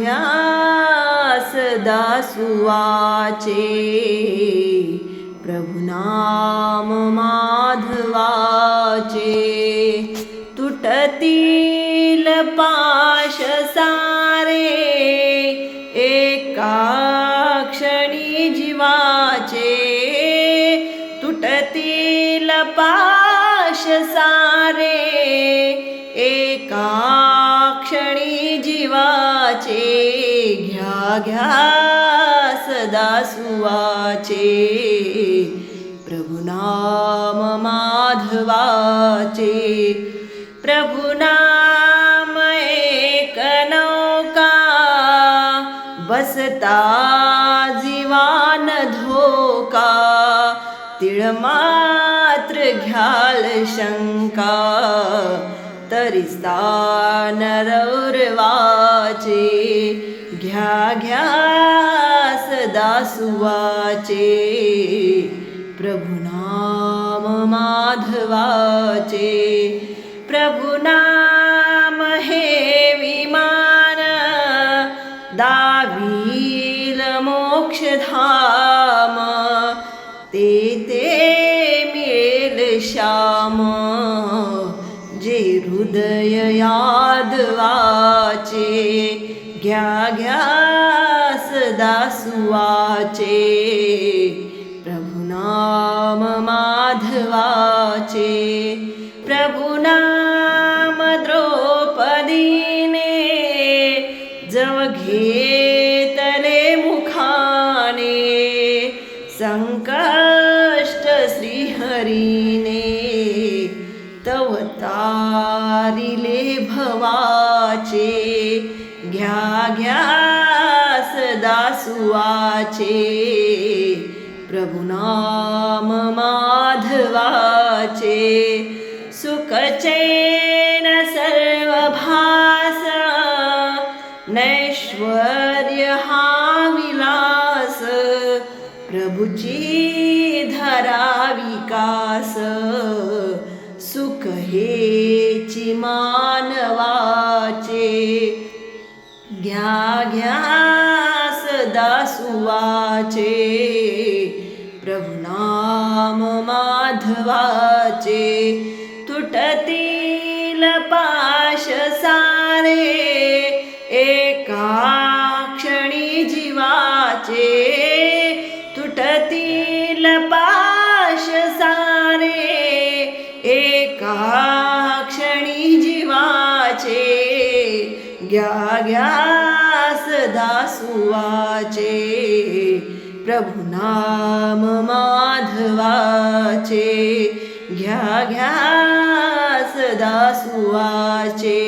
ध्यास दासुवाचे प्रभुनाम माधवाचे तुटतील पाश सारे एका क्षणी जीवाचे तुटतील पाश सारे. घ्या सदा सुवाचे प्रभुनाम माधवाचे प्रभुनाम एक नौका बसता जीवान धोका तिळ मात्र घ्याल शंका तरी स्थान रौरवाचे घ्या घ्या सदा सुवाचे प्रभुनाम माधवाचे प्रभुनाम हे विमान दावील मोक्षधाम ते ते मिळेल श्याम जे हृदय यादवाचे घ्या घ्या सदा सुवाचे प्रभुनाम माधवाचे प्रभुनाम द्रौपदीने जव घेतले मुखाने संकष्ट श्रीहरीने तव तारिले भवाचे घ्या घ्या सदासुवाचे प्रभुनाम माधवाचे. सुखचैन सर्व भास नैश्वर्य हा विलास. प्रभुची धरा विकास. सुख हेची मानवाचे. घ्या घ्या सदा सुवाचे. प्रभुनाम माधवाचे. तुटतील पाश सारे. एका घ्या घ्यास दासुवाचे प्रभु नाम माधवाचे. घ्या घ्यास दासुवाचे